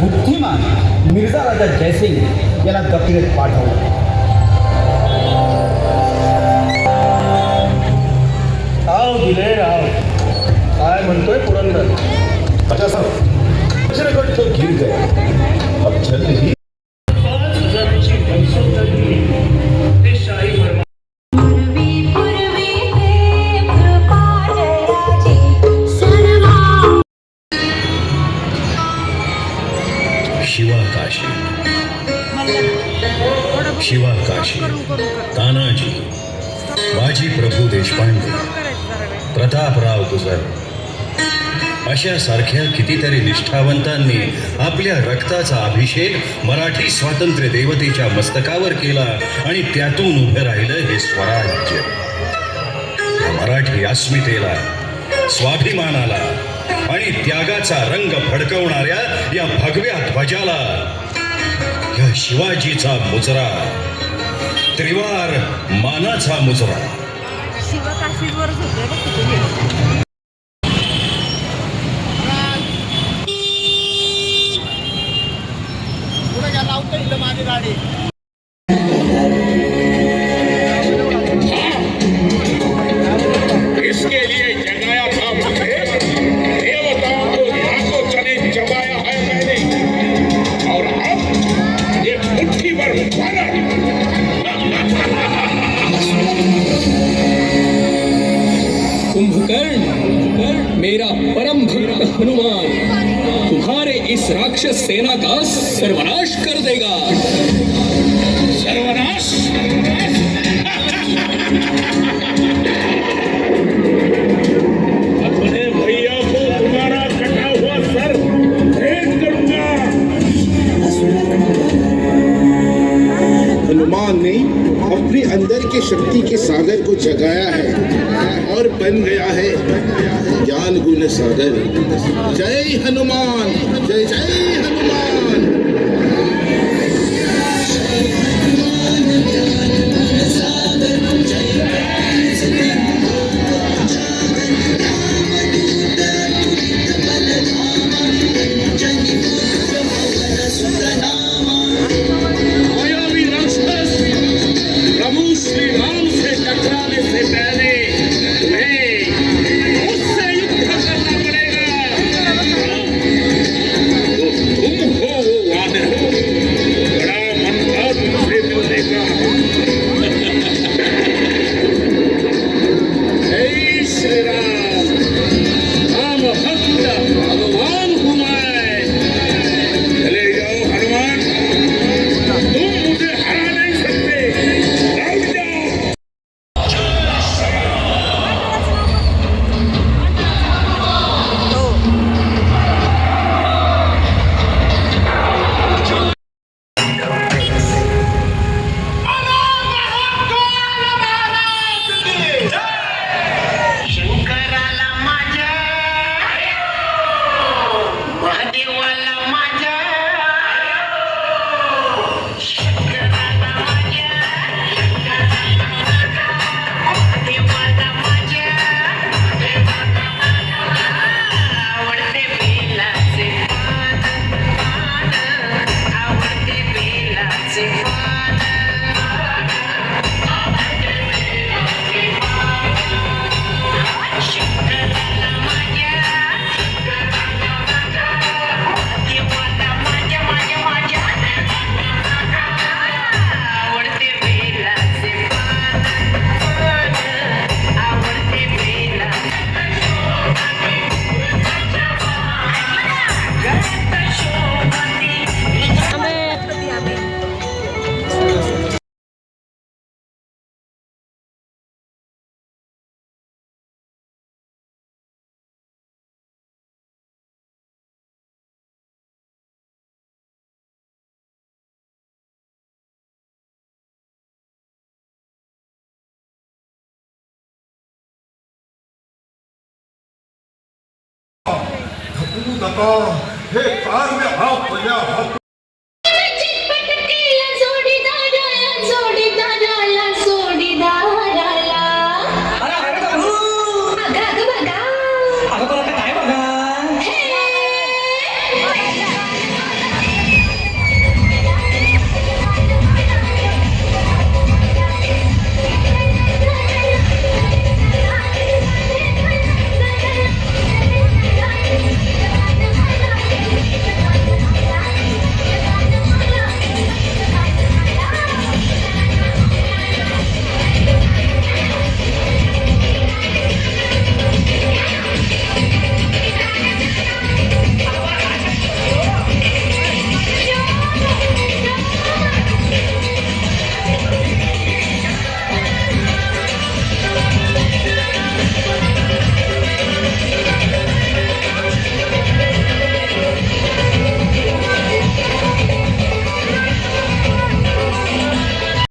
बुद्धिमान मिर्झा राजा जयसिंग याला गफीरत पाठवलं. राव दिले राव. काय म्हणतोय पुरंदर? अच्छा साहब अचानक तो गिर गया अब जल्द ही शिवाकाशी तानाजी बाजी प्रभू देशपांडे प्रतापराव गुजर अशा सारख्या कितीतरी निष्ठावंतांनी आपल्या रक्ताचा अभिषेक मराठी स्वातंत्र्य देवतेच्या मस्तकावर केला आणि त्यातून उभं राहिलं हे स्वराज्य. मराठी अस्मितेला स्वाभिमानाला आणि त्यागाचा रंग फडकवणाऱ्या या भगव्या ध्वजाला या शिवाजीचा मुजरा. त्रिवार मानाचा मुजरा. होते میرا پرم بھکت ہنومان تمہارے اس راکشس سینہ کا سروناش کر دے گا۔ سروناش اپنے بھیا کو ہوا سر ہنومان अपने अंदर के शक्ति के सागर को जगाया है और बन गया है। ज्ञान गुण सागर। जय हनुमान जय जय તું નતા હે કાર મેં હા ભૈયા